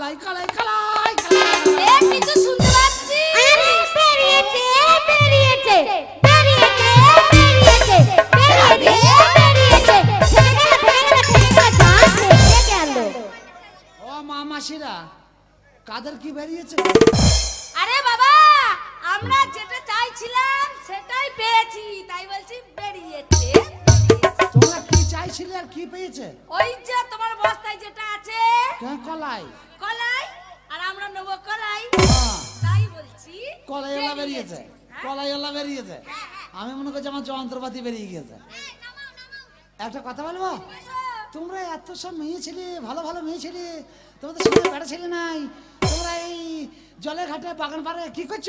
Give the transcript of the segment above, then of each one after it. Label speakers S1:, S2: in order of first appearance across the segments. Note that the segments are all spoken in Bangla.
S1: কলাই কলাই কলাই
S2: এ কিছু শুনতে পাচ্ছি? আরে বেরিয়েছে বেরিয়েছে বেরিয়েছে। বেরিয়েছে বেরিয়েছে বেরিয়েছে থেকে গেল থেকে গেল থেকে গেল যাচ্ছে গেল।
S1: ও মা মাসিরা কাদের কি বেরিয়েছে?
S2: আরে বাবা আমরা যেটা চাইছিলাম সেটাই পেয়েছি তাই বলছি বেরিয়েছে।
S1: তোমরা কি চাইছিলে আর কি পেয়েছে?
S2: ওই যে তোমার বস্তায় যেটা আছে
S1: কলাই?
S2: আমরা নেব কলাই।
S1: হ্যাঁ,
S2: তাই বলছি
S1: কলাইওয়ালা বেরিয়েছে।
S2: হ্যাঁ?
S1: কলাইওয়ালা বেরিয়েছে।
S2: হ্যাঁ।
S1: আমি মনে করছি আমার যন্ত্রপাতি বেরিয়ে গিয়েছে। একটা কথা বলব? তোমরা এত সব মেয়ে ছেলে ভালো ভালো মেয়ে ছেলে তোমাদের সঙ্গে বেড়া ছেলে নাই। তোমরা এই জলের ঘাটে বাগান পাড়ে কি করছ?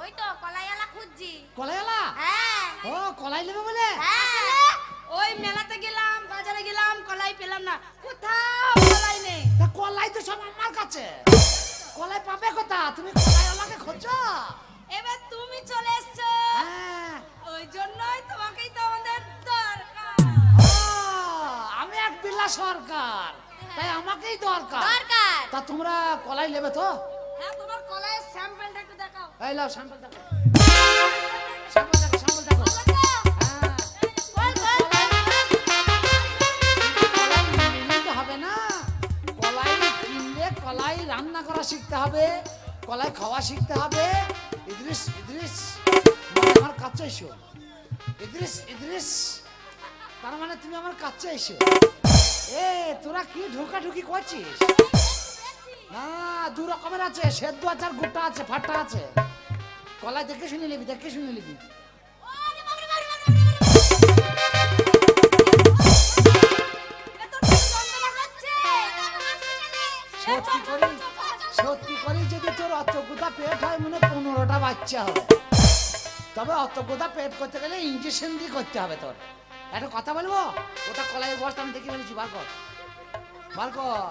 S2: ওই তো কলাইওয়ালা খুঁজছি।
S1: কলাইওয়ালা?
S2: হ্যাঁ।
S1: ও কলাই নেবে বলে?
S2: ওই মেলাতে গেলাম বাজারে গেলাম কলাই পেলাম না। কোথাও কলাই নেই।
S1: তা কলাই তো সব আমার কাছে। কলাই পাবে কথা? তুমি কলাইওয়ালাকে খোঁজো
S2: এবার তুমি চলে এসছো।
S1: হ্যাঁ।
S2: ওই জন্যই তোমাকেই তো আমাদের দরকার।
S1: আমি এক বিল্লা সরকার। তাই আমাকেই দরকার।
S2: দরকার।
S1: তা তোমরা কলাই নেবে তো?
S2: হ্যাঁ তোমার কলাইয়ের স্যাম্পলটা একটু দেখাও।
S1: এই লাও স্যাম্পল দেখো কলাই রান্না করা শিখতে হবে, কলাই খাওয়া শিখতে হবে। ইদ্রিস ইদ্রিস আমার কাছে এসো। ইদ্রিস ইদ্রিস, তার মানে তুমি আমার কাছে এসো। এ, তোরা কি ঢোকা ঢুকি করছিস? না, দু রকমের আছে, সেদ্ধ আছে আর গোটা আছে ফাটা আছে। কলাই দেখে শুনে নিবি, দেখে শুনে নিবি। বাচ্চা হবে। তবে অত গোদা পেট করতে গেলে ইঞ্জেকশন দিয়ে করতে হবে তোর। একটা কথা বলব? ওটা কলাইয়ের বস্তা আমি দেখে ফেলেছি বার কর বার কর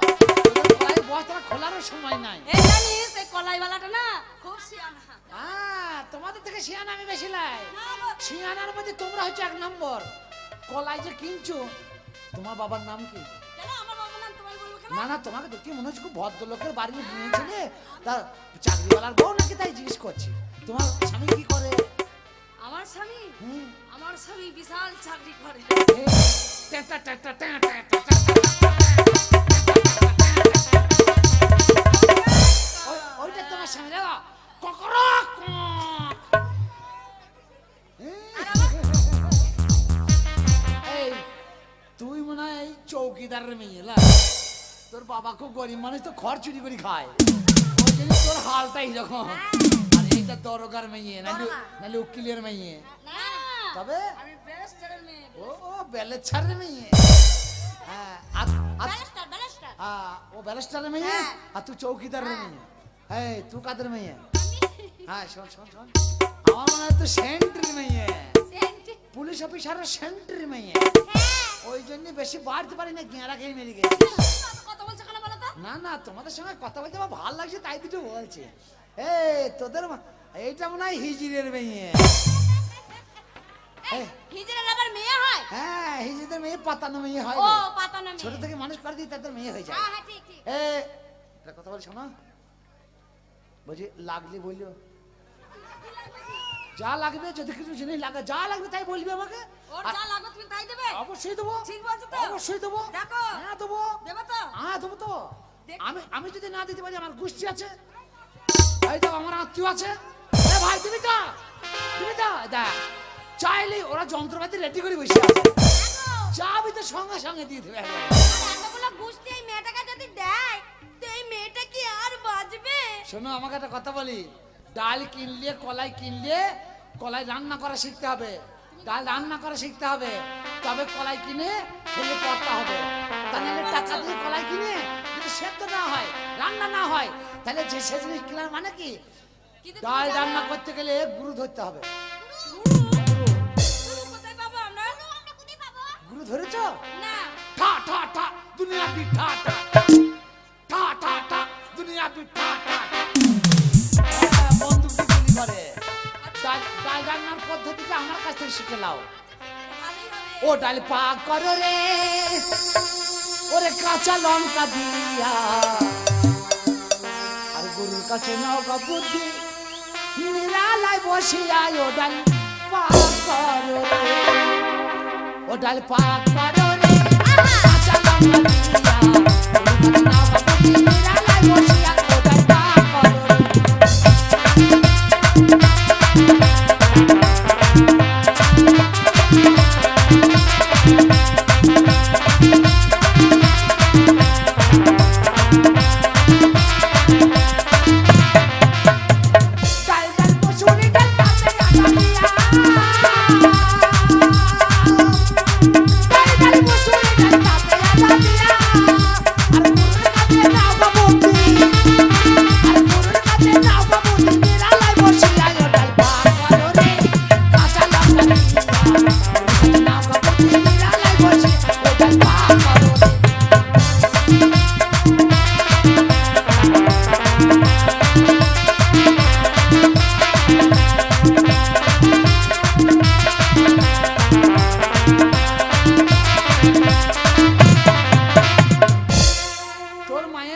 S1: ওদের কলাইয়ের বস্তাটা খোলারও সময় নাই।
S2: এই জানিস এই কলাইওয়ালাটা না খুব
S1: হ্যাঁ তোমাদের থেকে শিয়ানা আমি বেশি লাই। শিয়ানার মধ্যে তোমরা হচ্ছে এক নম্বর। কলাই যে কিনছো তোমার বাবার নাম কি? না না তোমাকে দেখে মনে হচ্ছে খুব ভদ্রলোকের বাড়ির মেয়ে ছেলে তার চাকরিওয়ালার বউ নাকি তাই জিজ্ঞেস করছি। তোমার স্বামী কি করে?
S2: আমার স্বামী? আমার স্বামী বিশাল চাকরি করে।
S1: টেটা টেটা টেটা ওইটা তোমার তুই মনে হয় এই চৌকিদারের মেয়ে লা তোর বাবা খুব গরিব মানুষ তো খড় চুরি করে খায়। তোর হালটাই এরকম হ্যাঁ। আর এইটা দরগার মেয়ে। উকিলের মেয়ে
S2: না
S1: তবে
S2: আমি ব্যারিস্টারের মেয়ে
S1: ও ও মেয়ে হ্যাঁ
S2: ব্যারিস্টার ব্যারিস্টার
S1: আ, ও ব্যারিস্টারের মেয়ে
S2: হ্যাঁ।
S1: আর তুই চৌকিদারের
S2: হ্যাঁ।
S1: মেয়ে এই তুই কাদের মেয়ে হ্যাঁ শোন শোন শোন আমার মনে হয় তুই সেন্ট্রির মেয়ে পুলিশ অফিসারের সেন্ট্রির মেয়ে ওই জন্য বেশি বাড়তে পারি না গেঁড়া খেয়ে মেরে গেছি না না তোমাদের সঙ্গে কথা বলতে আমার ভালো লাগছে তাই দুটো বলছে তোদের এইটা মনে হয় হিজিরের মেয়ে।
S2: আবার মেয়ে হয়?
S1: হ্যাঁ মেয়ে পাতানো মেয়ে হয়
S2: ও
S1: ছোট থেকে মানুষ করে তাদের মেয়ে হয়ে যায়।
S2: হ্যাঁ হ্যাঁ ঠিক ঠিক।
S1: এ একটা কথা বলছো না বলছি লাগলে বলল। যা লাগবে যদি কিছু জিনিস লাগে যা লাগবে তাই বলবি আমাকে।
S2: ওর যা লাগবে তুমি তাই দেবে?
S1: অবশ্যই দেবো।
S2: ঠিক বলছো তো?
S1: অবশ্যই দেবো।
S2: দেখো।
S1: হ্যাঁ দেবো।
S2: দেবে তো?
S1: হ্যাঁ দেবো তো। আমি আমি যদি না দিতে পারি আমার গোষ্ঠী আছে। এই তো আমার আত্মীয় আছে। এ ভাই তুমি তো তুমি তো দেখ চাইলে ওরা যন্ত্রপাতি রেডি করে বসে আছে। চাবি তো সঙ্গে সঙ্গে দিয়ে দেবে।
S2: এতগুলো গুষ্টি এই মেয়েটাকে যদি দেয় তো এই মেয়েটা কি আর বাজবে
S1: শোনো আমাকে একটা কথা বলি। ডাল কিনলে কলাই কিনলে কলাই রান্না করা শিখতে হবে। ডাল রান্না করা শিখতে হবে। তবে কলাই কিনে খেলে পড়তে হবে। তা নাহলে টাকা দিয়ে কলাই কিনে যদি সেদ্ধ না হয় রান্না না হয় তাহলে যে সে জিনিস কেনার মানে কি? ডাল রান্না করতে গেলে গুরু ধরতে হবে।
S2: গুরু? গুরু কোথায় পাবো আমরা? আমরা কোথায় পাবো?
S1: গুরু ধরেছ? ঠা ঠা ঠা দুনিয়া পি ঠা ঠা। ঠা ঠা ঠা দুনিয়া পি ঠা ঠা। বন্দুক দিয়ে গুলি করে ডাল রান্নার পদ্ধতিটা আমার কাছ থেকে শিখে নাও। ও ডাল পাক করো রে ওরে কাঁচা লঙ্কা দিয়া। কাছে নৌকা বুদ্ধি। নিরালায় বসিয়া ও ডাল পাক করো রে। ও ডাল পাক করো রে। কাঁচা লঙ্কা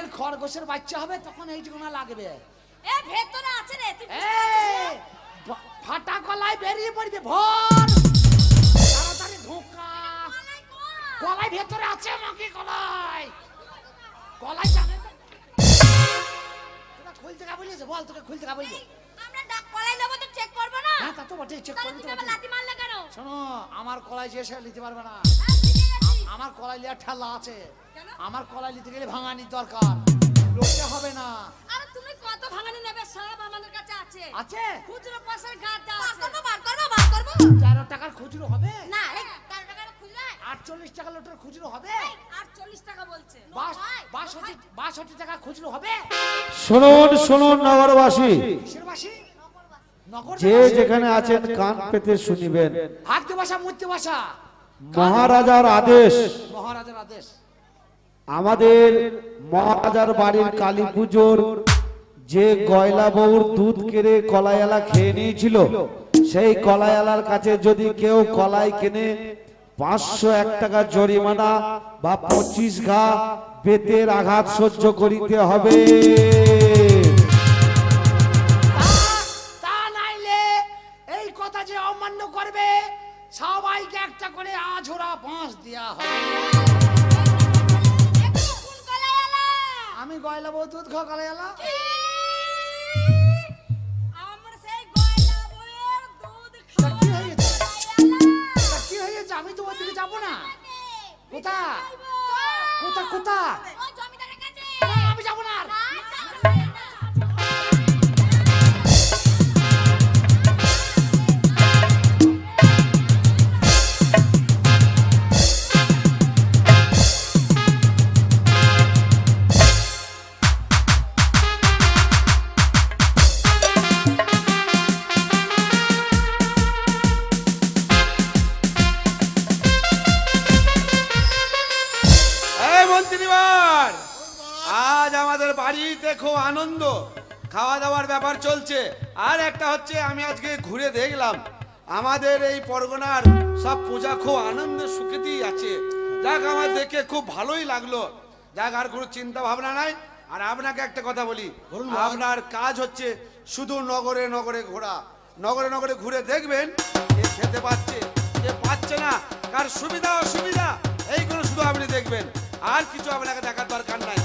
S1: মায়ের খরগোশের বাচ্চা হবে তখন এই এইটুকুনা লাগবে।
S2: এ ভেতরে আছে রে তুই
S1: ফাটা কলাই বেরিয়ে পড়বে ভর! তাড়াতাড়ি কলাই ভেতরে আছে নাকি কলাই কলাই জানে? তোরা খুলতে কা বল তোকে খুলতে কা
S2: আমরা ডাক কলাই নেব তো চেক করব না?
S1: হ্যাঁ তা তো বটে চেক করবি তো বটেই।
S2: মারলে কেন?
S1: শোনো আমার কলাই যে সে নিতে পারবে না। আমার কলাই লিয়ার ঠেলা আছে। আমার কলাই নিতে গেলে ভাঙানির দরকার। লোকটা হবে না।
S2: আরে তুমি কত ভাঙানি নেবে সব আমাদের কাছে আছে।
S1: আছে?
S2: খুচরো পয়সার গাদা আছে। বার করব বার করব বার করব।
S1: তেরো টাকার খুচরো হবে?
S2: না এই তেরো টাকার খুললে
S1: আটচল্লিশ টাকা লোটের খুচরো হবে?
S2: আর চল্লিশ টাকা বলছে।
S1: বাস- বাষট্টি বাষট্টি টাকা খুচরো হবে?
S3: শুনুন শুনুন নগরবাসী।
S1: কিসের বাসি? নগর
S3: যে যেখানে আছেন কান পেতে শুনিবেন।
S1: হাঁকতে বাসা মূর্তি বাসা
S3: মহারাজার আদেশ।
S1: মহারাজার আদেশ।
S3: আমাদের মহারাজার বাড়ির কালী পুজোর যে গয়লা বউর দুধ কেড়ে কলায়ালা খেয়ে নিয়েছিল সেই কলায়ালার কাছে যদি কেউ কলাই কেনে পাঁচশো এক টাকা জরিমানা বা পঁচিশ ঘা বেতের আঘাত সহ্য করিতে হবে।
S4: পরগনার সব পূজা খুব আনন্দ সুখেতেই আছে যাক আমার দেখে খুব ভালোই লাগল। যাক আর কোনো চিন্তা ভাবনা নাই। আর আপনাকে একটা কথা বলি। আপনার কাজ হচ্ছে শুধু নগরে নগরে ঘোরা। নগরে নগরে ঘুরে দেখবেন কে খেতে পাচ্ছে কে পাচ্ছে না কার সুবিধা অসুবিধা এইগুলো শুধু আপনি দেখবেন। আর কিছু আপনাকে দেখার দরকার নাই।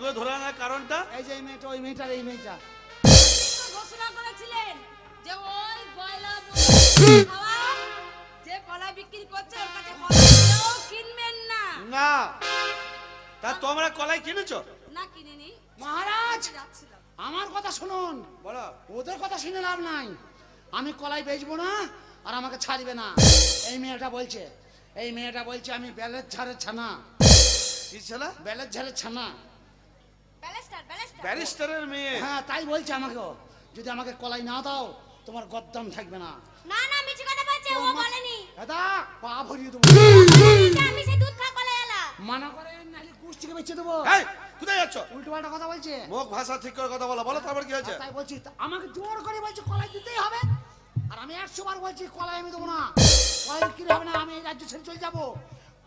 S4: করে ধরে আনার কারণটা?
S1: এই যে এই মেয়েটা ওই মেয়েটার এই মেয়েটা।
S2: ঘোষণা করেছিলেন যে ওই গয়লা যে কলা বিক্রি করছে ওর কাছে কলা কিনবেন না।
S4: না। তা তোমরা কলাই কিনেছো?
S2: না কিনিনি।
S1: মহারাজ আমার কথা শুনুন।
S4: বলো।
S1: ওদের কথা শুনে লাভ নাই। আমি কলাই বেচবো না আর আমাকে ছাড়বে না। এই মেয়েটা বলছে এই মেয়েটা বলছে আমি বেলের ঝাড়ের ছানা।
S4: কি ছেলে
S1: বেলের ঝাড়ের ছানা।
S4: ব্যারিস্টারের মেয়ে।
S1: হ্যাঁ তাই বলছে আমাকেও। যদি আমাকে কলাই না দাও তোমার গদ্দাম থাকবে না।
S2: না না মিছি কথা বলছে ও বলেনি।
S1: দাদা পা ভরিয়ে দেবো।
S2: আমি সেই দুধ খা কলে এলা
S1: মানা করে নাহলে কুচ থেকে বেঁচে দেবো।
S4: এই কোথায় যাচ্ছ?
S1: উল্টো পাল্টা কথা বলছে।
S4: মুখ ভাষা ঠিক করে কথা বলো বলো তারপর কি হয়েছে?
S1: তাই বলছি আমাকে জোর করে বলছে কলাই দিতেই হবে। আর আমি একশো বার বলছি কলাই আমি দেবো না। কলাই বিক্রি হবে না আমি এই রাজ্য ছেড়ে চলে যাব।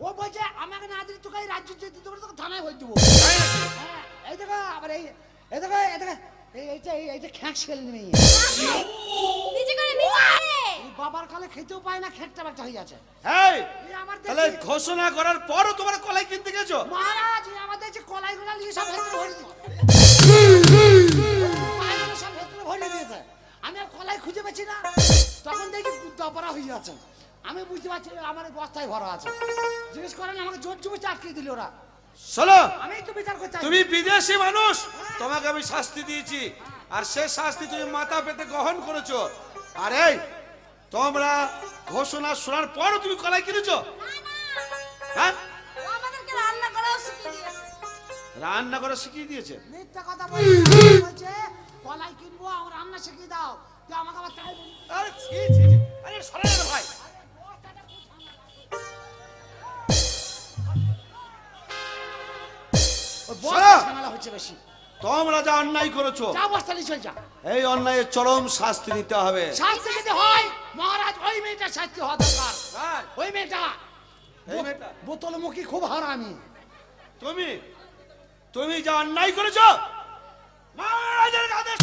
S1: ও বলছে আমাকে না দিলে তোকে এই রাজ্য ছেড়ে দিতে পারে তোকে থানায় ভরে দেবো। হ্যাঁ, এই দেখো আবার এই এই দেখো এই দেখো এইটা খ্যাঁক
S2: করে
S1: বাবার কালে খেতেও পায় না খেটটা হয়ে
S4: এই তাহলে ঘোষণা করার পরও তোমরা কলাই কিনতে গেছো?
S1: মহারাজ এই আমাদের যে কলাই নিয়ে সব ভেতরে ভরে দিয়েছে। সব ভেতরে ভরে দিয়েছে। আমি আর কলাই খুঁজে পাচ্ছি না। তখন দেখি দপরা হয়ে যাচ্ছে আমি বুঝতে পারছি আমার বস্তায় ভরা আছে। জিজ্ঞেস করেন আমাকে জোর জুবিতে আটকে দিল ওরা।
S4: শোনো
S1: আমি তো বিচার করতে
S4: তুমি বিদেশি মানুষ তোমাকে আমি শাস্তি দিয়েছি। আর সে শাস্তি তুমি মাথা পেতে গ্রহণ করেছ। আর এই তোমরা ঘোষণা শোনার পরও তুমি কলাই কিনেছো? হ্যাঁ?
S2: রান্না করা শিখিয়ে দিয়েছে।
S4: রান্না করে শিখিয়ে দিয়েছে?
S1: মিথ্যা কথা বলছে বলছে কলাই কিনবো আমার রান্না শিখিয়ে দাও। তুই আমাকে আবার
S4: আরে ছি ছি ছি। আরে সরে ভাই।
S1: হচ্ছে বেশি।
S4: তোমরা যা অন্যায় করেছ
S1: যা বস্তা চল যা।
S4: এই অন্যায়ের চরম শাস্তি নিতে হবে।
S1: শাস্তি যদি হয় মহারাজ ওই মেয়েটা শাস্তি হওয়া দরকার। ওই মেয়েটা
S4: মেয়েটা?
S1: বোতল মুখী খুব হারামি।
S4: তুমি তুমি যা অন্যায় করেছ মহারাজের আদেশ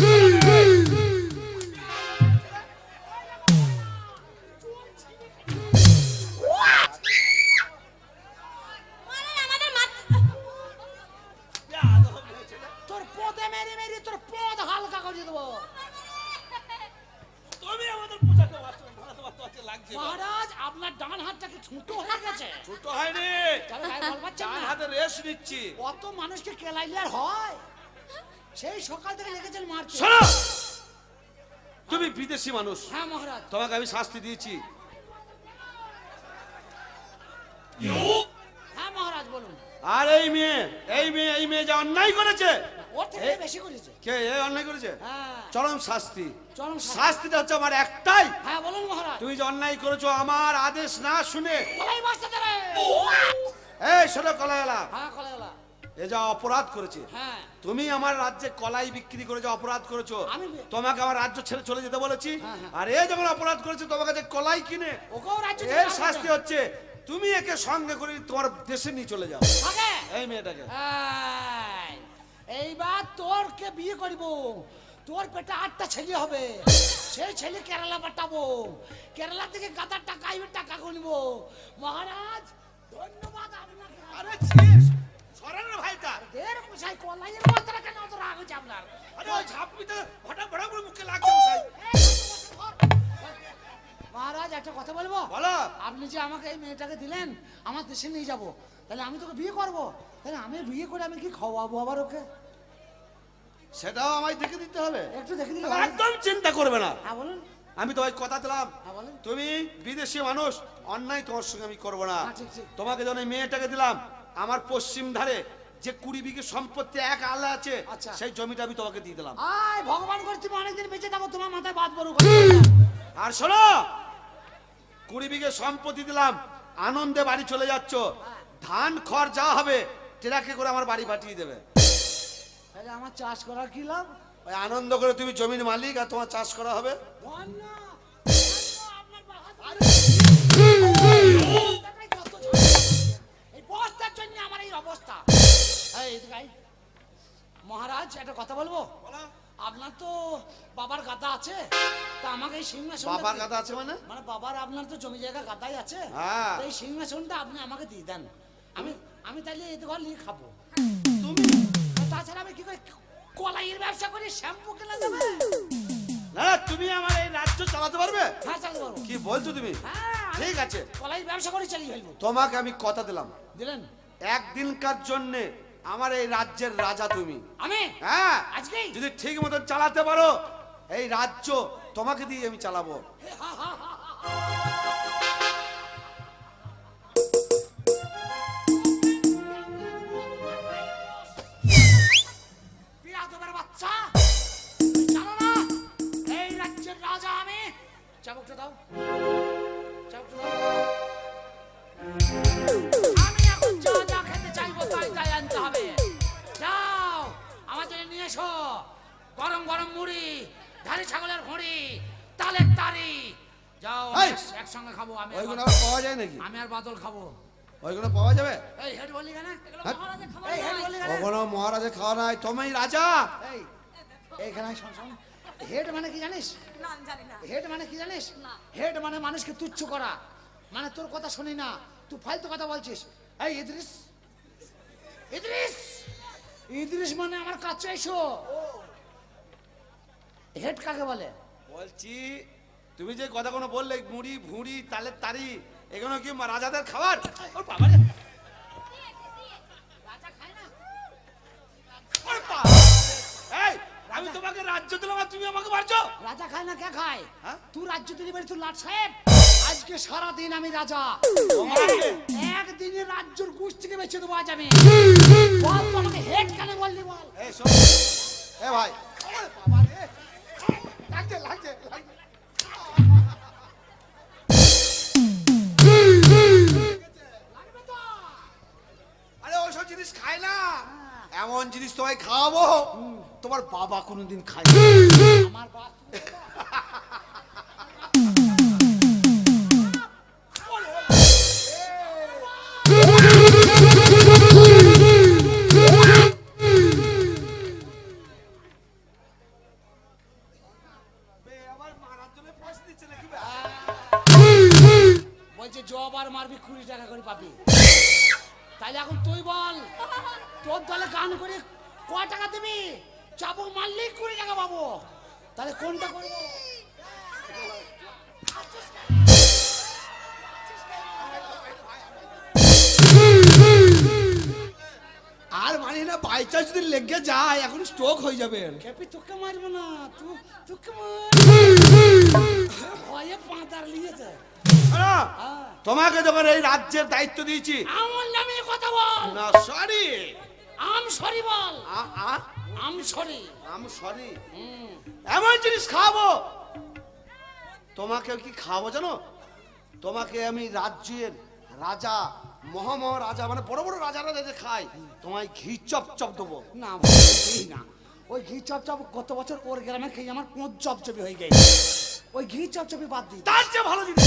S1: দেবো।
S4: তুমি আমাদের পোশাকে বাঁচো- বাঁচো- বাঁচো- বাঁচো লাগছে।
S1: মহারাজ আপনার ডান হাতটা ছোট হয়ে গেছে।
S4: ছোট হয়নি।
S1: তাহলে গায়ে বল পাচ্ছেন
S4: ডান হাতে রেস নিচ্ছি।
S1: কত মানুষকে কেলাইলে আর হয়? সেই সকাল থেকে লেগেছেন মারতে।
S4: তুমি বিদেশি মানুষ।
S1: হ্যাঁ মহারাজ।
S4: তোমাকে আমি শাস্তি দিয়েছি।
S1: হ্যাঁ মহারাজ বলুন।
S4: আর এই মেয়ে এই মেয়ে এই মেয়ে যা অন্যায় করেছে
S1: ওর থেকে
S4: এ-
S1: বেশি করেছে?
S4: কে এই অন্যায় করেছে?
S1: হ্যাঁ।
S4: চরম শাস্তি।
S1: চরম শাস্তি।
S4: শাস্তিটা হচ্ছে আমার একটাই।
S1: হ্যাঁ বলুন মহারাজ।
S4: তুমি যে অন্যায় করেছ আমার আদেশ না শুনে।
S1: কলাই বাঁচতে দেবে
S4: এই শোনো কলাইলা
S1: হ্যাঁ কলাইলা
S4: এ যা অপরাধ করেছে। তুমি আমার রাজ্যে কলাই বিক্রি করে যে অপরাধ করেছ তোমাকে আমার রাজ্য ছেড়ে চলে যেতে বলেছি। আর এ যখন অপরাধ করেছে তোমাকে যে কলাই কিনে এর শাস্তি হচ্ছে তুমি একে সঙ্গে করে তোমার দেশে নিয়ে চলে যাও। এই মেয়েটাকে।
S1: এইবার তোরকে বিয়ে করব। তোর পেটে আটটা ছেলে হবে। সেই ছেলে কেরালা পাঠাবো। কেরালা থেকে গাদার টাকা আইবে টাকা গুনবো। মহারাজ ধন্যবাদ আপনাকে।
S4: আরে ছিস সরেন রে ভাইটা।
S1: দের পোষাই কলাইয়ের মাত্রা কেন অত রাগ হচ্ছে আপনার?
S4: আরে ওই ঝাপড়িতে হঠাৎ ভরা করে মুখে লাগছে
S1: মহারাজ একটা কথা বলব?
S4: বলো।
S1: আপনি যে আমাকে এই মেয়েটাকে দিলেন আমার দেশে নিয়ে যাব। তাহলে আমি তোকে বিয়ে করব? তাহলে আমি বিয়ে করে আমি কি খাওয়াবো আবার ওকে?
S4: সেটাও আমায় দেখে দিতে হবে।
S1: একটু দেখে দিলে
S4: একদম চিন্তা করবে না।
S1: হ্যাঁ বলুন।
S4: আমি তোমায় কথা দিলাম।
S1: হ্যাঁ
S4: তুমি বিদেশি মানুষ অন্যায় তোমার সঙ্গে আমি করব না।
S1: হ্যাঁ, ঠিক।
S4: তোমাকে যখন মেয়েটাকে দিলাম আমার পশ্চিম ধারে যে কুড়ি বিঘে সম্পত্তি এক আলা আছে
S1: আচ্ছা।
S4: সেই জমিটা আমি তোমাকে দিয়ে দিলাম।
S1: আয় ভগবান করে তুমি অনেকদিন বেঁচে থাকো তোমার মাথায় বাদ বড়
S4: আর শোনো কুড়ি বিঘে সম্পত্তি দিলাম আনন্দে বাড়ি চলে যাচ্ছ। ধান খড় যা হবে ট্রাকে করে আমার বাড়ি পাঠিয়ে দেবে।
S1: তাহলে আমার চাষ করার কি লাভ?
S4: ওই আনন্দ করে তুমি জমির মালিক আর তোমার চাষ করা হবে।
S1: মহারাজ একটা কথা বলব? আপনার তো বাবার গাদা আছে। তা আমাকে এই সিংহাসন
S4: বাবার কথা আছে মানে?
S1: মানে বাবার আপনার তো জমি জায়গা গাদাই আছে।
S4: হ্যাঁ।
S1: এই সিংহাসনটা আপনি আমাকে দিয়ে দেন। আমি আমি তাহলে এই ঘর নিয়ে খাব। তাছাড়া আমি কি করে কলাইয়ের ব্যবসা করি? শ্যাম্পু কিনে দেবে?
S4: না তুমি আমার এই রাজ্য চালাতে পারবে?
S1: হ্যাঁ চালতে পারব।
S4: কি বলছো তুমি?
S1: হ্যাঁ
S4: ঠিক আছে।
S1: কলাই ব্যবসা করে চালিয়ে ফেলব।
S4: তোমাকে আমি কথা দিলাম।
S1: দিলেন?
S4: একদিনকার জন্য আমার এই রাজ্যের রাজা তুমি।
S1: আমি?
S4: হ্যাঁ।
S1: আজকেই?
S4: যদি ঠিক মতন চালাতে পারো এই রাজ্য তোমাকে দিয়ে আমি চালাবো।
S1: চাবুকটা দাও চাবুকটা দাও আমি এখন যা যা খেতে চাইব তাই তাই আনতে হবে। যাও আমাদের নিয়ে এসো। গরম গরম মুড়ি ধারি ছাগলের ঘড়ি তালের তারি। যাও একসঙ্গে খাব আমি
S4: ওইগুলো পাওয়া যায় নাকি?
S1: আমি আর বাদল খাব।
S4: ওইগুলো পাওয়া যাবে?
S1: এই হেড বললি কেন?
S4: হ্যাঁ?
S1: এই হেড বললি কেন?
S4: কখনো মহারাজে খাওয়া নাই তুমি রাজা!
S1: এই এইখানে শোন শোন। হেড মানে কি জানিস? হেড মানে কি জানিস? হেড মানে মানুষকে তুচ্ছ করা। মানে তোর কথা শুনি না। তুই ফালতু কথা বলছিস। এই ইদ্রিস। ইদ্রিস! ইদ্রিস মানে আমার কাছে এসো। হেড কাকে বলে?
S4: বলছি তুমি যে কথা কোনো বললে মুড়ি ভুঁড়ি তালের তারি এগুলো কি রাজাদের খাবার? ওর বাবা রাজ্য দিলাম আর তুমি আমাকে মারছো?
S1: রাজা খায় না কে খায়?
S4: হ্যাঁ?
S1: তুই রাজ্য দিলি বলে তুই লাট সাহেব। আজকে সারা দিন আমি রাজা।
S4: তোমাকে?
S1: একদিনে রাজ্যর গুছ থেকে বেঁচে দেবো আজ আমি। বল তো আমাকে হেড কেন বললি বল?
S4: এ ভাই বাবা রে লাগছে লাগছে লাগছে। আরে ওইসব জিনিস খায় না। এমন জিনিস তোমায় খাওয়াবো তোমার বাবা কোনোদিন বে?
S1: বলছে, জব আর মারবি, কুড়ি টাকা করে পাবি তাইলে এখন তুই বল। তোর দলে গান করে ক টাকা দিবি? চাবুক মারলেই কুড়ি টাকা পাবো। তাহলে কোনটা করব?
S4: আর মানে না বাই চান্স যদি লেগে যায় এখন স্ট্রোক হয়ে যাবে।
S1: খেপি তোকে মারবো না তুই তোকে মার ভয়ে পাঁতার লিয়েছে। হ্যাঁ।
S4: তোমাকে যখন এই রাজ্যের দায়িত্ব দিয়েছি
S1: আমার নামে কথা বল।
S4: না sorry.
S1: Um sorry ball.
S4: I'm
S1: I'm sorry?
S4: Sorry এমন জিনিস খাব। তোমাকে কি খাব জানো? তোমাকে আমি রাজ্যের রাজা মহামহ রাজা মানে বড় বড় রাজারা যে খায় তোমায় ঘি চপ চপ দেবো।
S1: না ওই ঘি ঘি চপচপ গত বছর ওর গ্রামে খেয়ে আমার কোঁচ চপচপি হয়ে গেছে। ওই ঘি চপচপি বাদ দিই।
S4: তার চেয়ে ভালো জিনিস।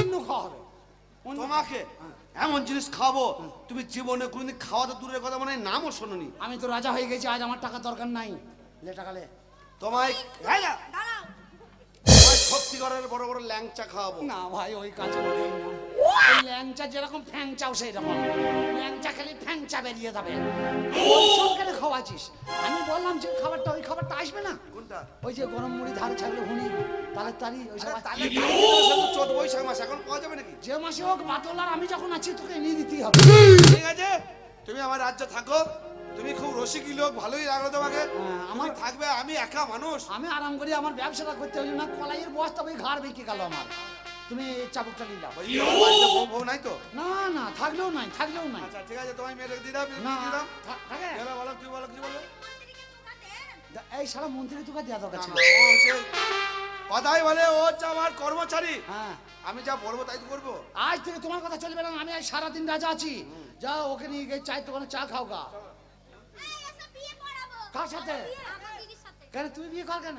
S1: অন্য খাওয়া হবে।
S4: তোমাকে এমন জিনিস খাব তুমি জীবনে কোনোদিন খাওয়া তো দূরের কথা মানে নামও শোনোনি।
S1: আমি তো রাজা হয়ে গেছি আজ আমার টাকা দরকার নাই। লে টাকা লে।
S4: তোমায় হ্যাঁ না,
S2: দাঁড়াও।
S4: তোমায় বড় বড় ল্যাংচা খাওয়াবো।
S1: না ভাই ওই কাজ করেই না। ল্যাংচা যেরকম ফ্যাংচাও সেই রকম ল্যাংচা খেলে ফ্যাংচা বেরিয়ে যাবে। কেন খাওয়াছিস আমি বললাম যে খাবারটা ওই খাবারটা আসবে না?
S4: কোনটা?
S1: ওই যে গরম মুড়ি ধারে ছাগলে হুনি তারি ওই সব
S4: চোদ্দ বৈশাখ মাস এখন পাওয়া যাবে নাকি?
S1: যে মাসে হোক বাতলার আমি যখন আছি তোকে নিয়ে দিতেই হবে।
S4: ঠিক আছে? তুমি আমার রাজ্যে থাকো। তুমি খুব রসিকি লোক ভালোই লাগল তোমাকে।
S1: হ্যাঁ,
S4: আমার
S1: আমার-
S4: থাকবে আমি একা মানুষ।
S1: আমি আরাম করি আমার ব্যবসাটা করতে হইল না কলাইয়ের বস্তা ওই ঘাড় বেঁকে গেল আমার। তুমি চাবুকটা নিয়ে যাও।
S4: ওই বাড়িতে বউ বউ নাই তো?
S1: না না থাকলেও নাই থাকলেও নাই।
S4: আচ্ছা ঠিক আছে তোমায় মেরে দিলাম
S1: না থাকে।
S4: বলো কি বলো কি বলো?
S1: এই সারা মন্ত্রী তোকে দেওয়া দরকার ছিল।
S4: ও হচ্ছে কথাই বলে ও হচ্ছে আমার কর্মচারী।
S1: হ্যাঁ।
S4: আমি যা বলব তাই তো করব।
S1: আজ থেকে তোমার কথা চলবে না আমি আজ সারাদিন রাজা আছি। যাও ওকে নিয়ে গিয়ে চাই দোকানে চা খাও গা। কার সাথে? কেন তুমি বিয়ে কর কেন?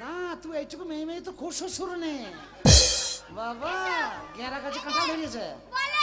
S1: না। তুই এইটুকু মেয়ে মেয়ে তো খুব শ্বশুর নে বাবা গেরা কাছে কাঁঠাল
S2: বলো